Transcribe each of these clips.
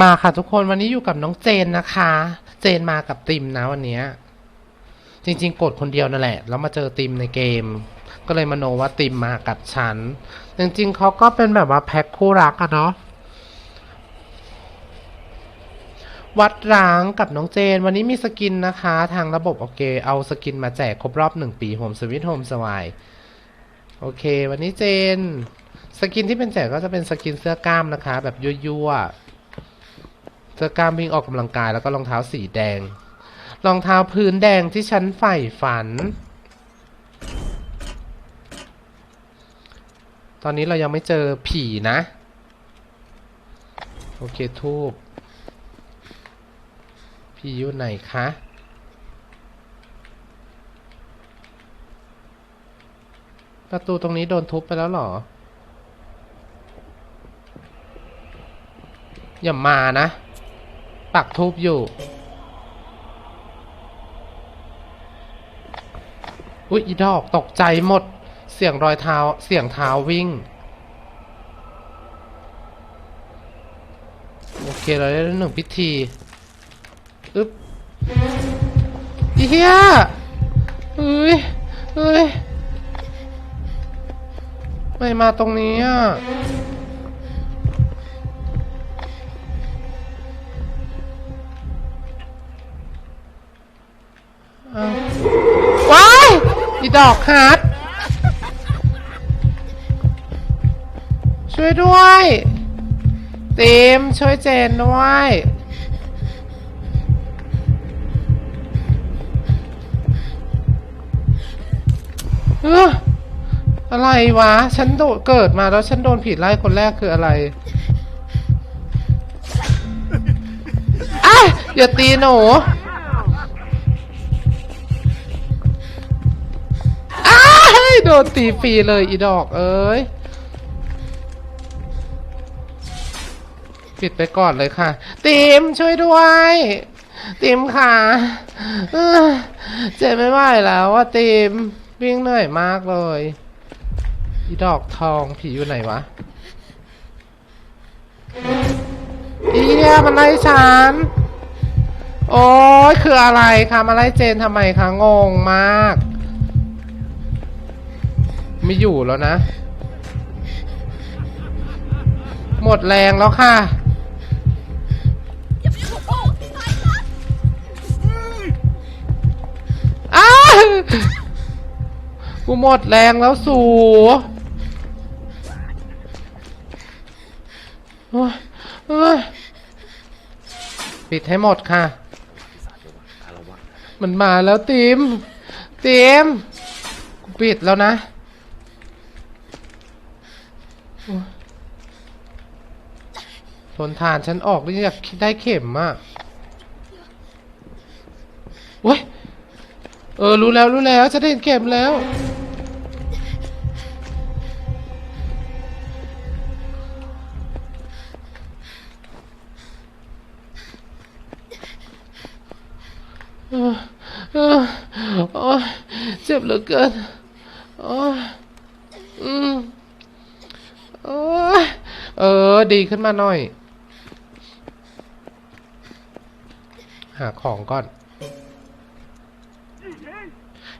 มาค่ะทุกคนวันนี้อยู่กับน้องเจนนะคะ เจนมากับติมนะวันนี้ จริงๆกดคนเดียวนั่นแหละ แล้วมาเจอติมในเกม ก็เลยมาโนว่าติมมากับฉัน จริงๆเขาก็เป็นแบบว่าแพ็คคู่รักอะเนาะวัดร้างกับน้องเจน วันนี้มีสกินนะคะ ทางระบบโอเค เอาสกินมาแจกครบรอบหนึ่งปีโฮมสวิตโฮมสวายโอเค วันนี้เจน สกินที่เป็นแจกก็จะเป็นสกินเสื้อกล้ามนะคะ แบบยั่วๆ เสื้อกล้ามวิ่งออกกำลังกายแล้วก็รองเท้าสีแดง รองเท้าพื้นแดงที่ฉันใฝ่ฝัน ตอนนี้เรายังไม่เจอผีนะ โอเคทูบผีอยู่ไหนคะประตูตรงนี้โดนทุบไปแล้วหรอ อย่ามานะ ปักทูบอยู่ อุ๊ยอีดอกตกใจหมด เสียงรอยเท้า เสียงเท้าวิ่ง โอเคเราได้หนึ่งพิธี อึ๊บอีเหี้ยเฮ้ยเฮ้ย ไม่มาตรงนี้อะ อีดอกฮาร์ดช่วยด้วยตีมช่วยเจนด้วยเอออะไรวะ ฉันโดนเกิดมาแล้วฉันโดนผิดไล่คนแรกคืออะไรอะอย่าตีหนู โดนตีฟรีเลยอีดอกเอ้ย ปิดไปก่อนเลยค่ะ ติมช่วยด้วย ติมค่ะเจ็บไม่ไหวแล้วว่าติมวิ่งเหนื่อยมากเลย อีดอกทองผีอยู่ไหนวะ อีเนี่ยมันไล่ฉันโอ้ยคืออะไรคะมาไล่เจนทำไมคะงงมาก ไม่อยู่แล้วนะ หมดแรงแล้วค่ะ อ้ากูหมดแรงแล้วสู้ปิดให้หมดค่ะ มันมาแล้วติมติมกูปิดแล้วนะ ทนทานฉันออกได้อยากได้เข็มอะโอ้ยเออ รู้แล้วรู้แล้วจะได้เห็นเข็มแล้ว เออเออโอ้ยเจ็บเหลือเกินโอ้ยอืม โอ้ยเออดีขึ้นมาหน่อย หาของก่อน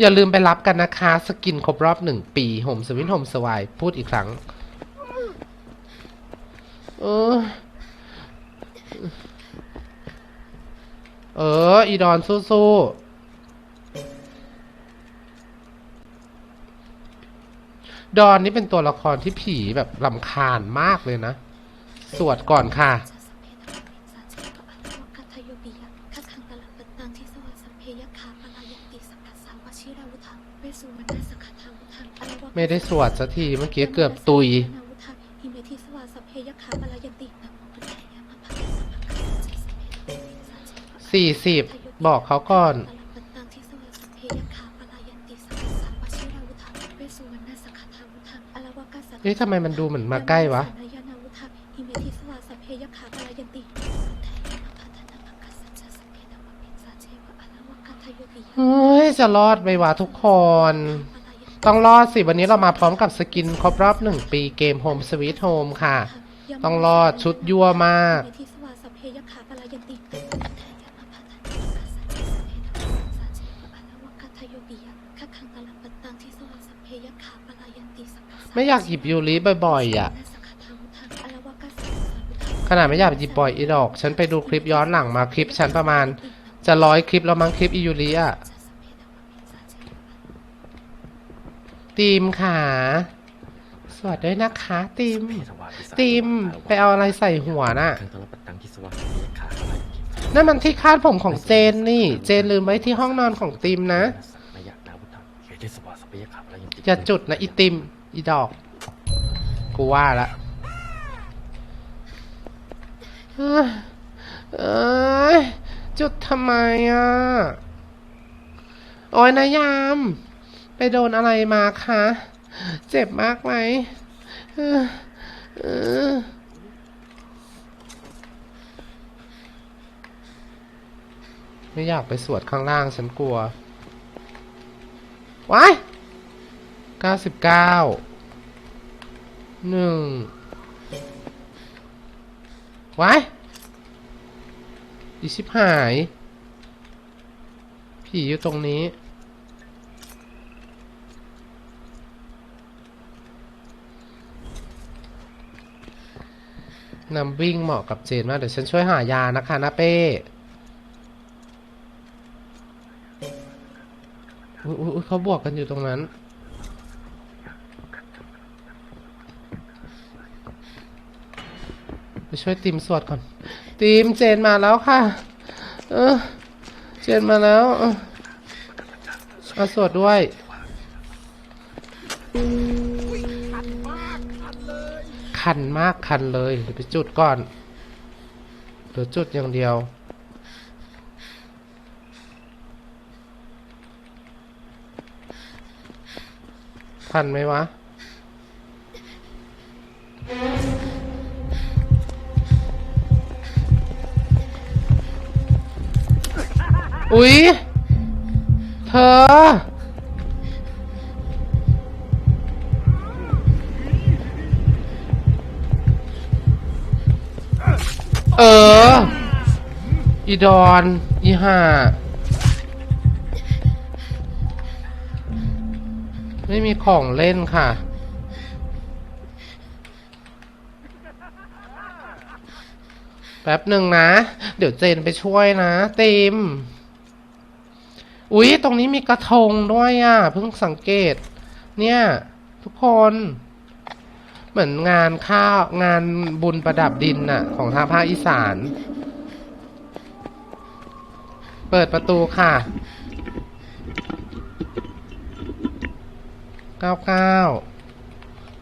อย่าลืมไปรับกันนะคะ สกินครบรอบหนึ่งปีโฮมสวินโฮมสวายพูดอีกครั้ง เออ เออ อีดอนสู้ๆดอนนี่เป็นตัวละครที่ผีแบบลำคาญมากเลยนะ สวดก่อนค่ะ ไม่ได้สวดสักทีเมื่อกี้เกือบตุย สี่สิบบอกเขาก่อนเอ๊ะทำไมมันดูเหมือนมาใกล้วะ เฮ้ย จะรอดไหมวะทุกคน ต้องรอดสิ วันนี้เรามาพร้อมกับสกินครบรอบหนึ่งปีเกม Home Sweet Home ค่ะ ต้องรอดชุดยั่วมาก ไม่อยากหยิบยูริบ่อยๆอะขนาดไม่อยากหยิบบ่อยอีดอก ฉันไปดูคลิปย้อนหลังมาคลิปฉันประมาณ จะร้อยคลิปแล้วมั้งคลิปอียูริอะตีมค่ะสวัสดีด้วยนะคะตีมตีมไปเอาอะไรใส่หัวน่ะทั้งตลปัดตังที่สว่างมีขาอะไรนั่นมันที่คาดผมของเจนนี่ เจนลืมไว้ที่ห้องนอนของตีมนะมายากนาบุตรเฮเดสวาสเปียขาอะไรยังติอย่าจุดนะอีติม อีดอก กูว่าละเอ้ยเอ้ย จุดทำไมอะ โอ้ยนายาม ไปโดนอะไรมาคะ เจ็บมากไหมเออเออไม่อยากไปสวดข้างล่างฉันกลัว ว้ายเก้าสิบเก้า หนึ่งไว้ อีชิบหาย ผีอยู่ตรงนี้ นำวิ่งเหมาะกับเจนมาก เดี๋ยวฉันช่วยหายานะคะนะเป้อุ๊ยอุ๊ยอุ๊ยเขาบวกกันอยู่ตรงนั้น ไปช่วยติมสวดก่อน ติมเจนมาแล้วค่ะ เออ เจนมาแล้วเออมาสวดด้วย คันมากคันเลยเดี๋ยวไปจุดก่อนเหลือจุดอย่างเดียวทันไหมวะ อุ๊ย เธอ เออ อีดอน อีห่า ไม่มีของเล่นค่ะ แป๊บหนึ่งนะ เดี๋ยวเจนไปช่วยนะติม อุ๊ย ตรงนี้มีกระทงด้วยอะ เพิ่งสังเกต เนี่ย ทุกคน เหมือนงานข้าวงานบุญประดับดินน่ะ ของทางภาคอีสาน เปิดประตูค่ะเก้าเก้า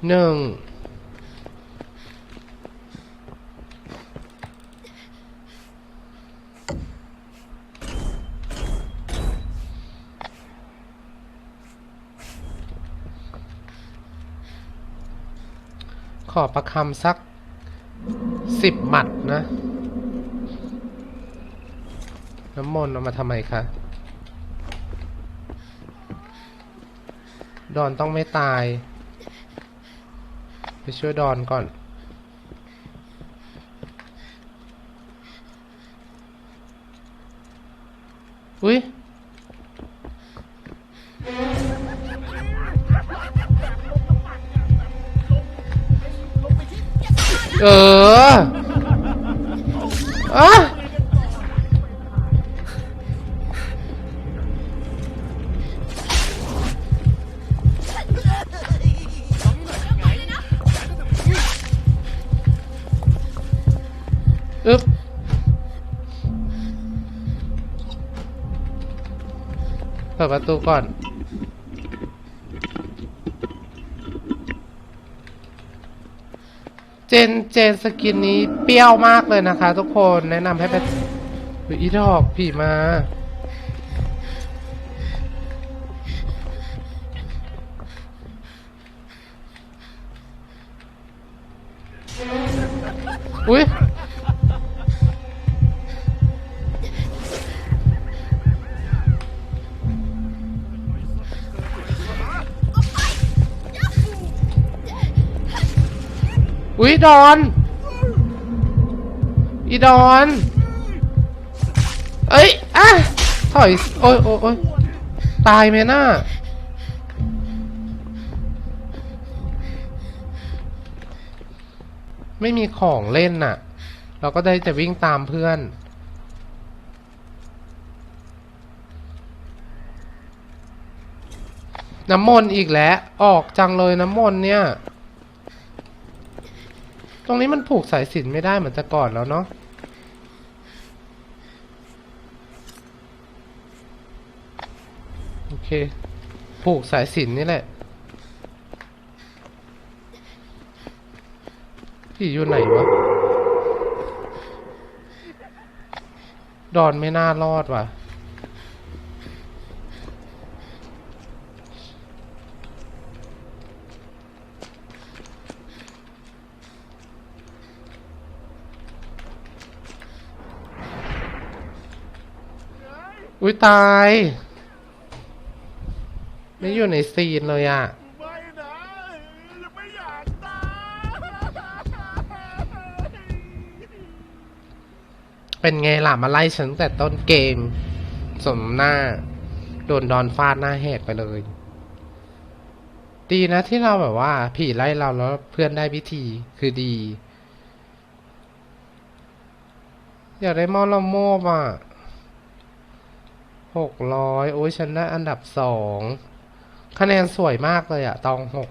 หนึ่ง ขอประคำสักสิบหมัดนะ น้ำมนต์เอามาทำไมคะ ดอนต้องไม่ตาย ไปช่วยดอนก่อน อุ้ย เอออะอึ๊บเปิดประตูก่อน จนเจนสกินนี้เปรี้ยวมากเลยนะคะ ทุกคนแนะนำให้ไปอีดอกผีมา อุ้ย อุ้ยดอน อีดอน เอ้ยอะถอย โอ้ยโอ้ยโอ้ยตายไหมน่าไม่มีของเล่นน่ะ เราก็ได้แต่วิ่งตามเพื่อน น้ำมนต์อีกแล้ว ออกจังเลยน้ำมนต์เนี่ย ตรงนี้มันผูกสายสิญจนไม่ได้เหมือนแต่ก่อนแล้วเนาะโอเค ผูกสายสิญจนนี่แหละพี่อยู่ไหนวะ ดอนไม่น่ารอดว่ะ อุ้ยตาย ไม่อยู่ในซีนเลยอะไม่นะยังไม่อยากตายเป็นไงล่ะมาไล่ฉันตั้งแต่ต้นเกม สมหน้า โดนดอนฟาดหน้าแหกไปเลย ดีนะที่เราแบบว่า ผีไล่เราแล้วเพื่อนได้พิธีคือดี อยากได้มอลโมบอะ หกร้อยโอ้ยฉันได้อันดับสองคะแนนสวยมากเลยอะตองหก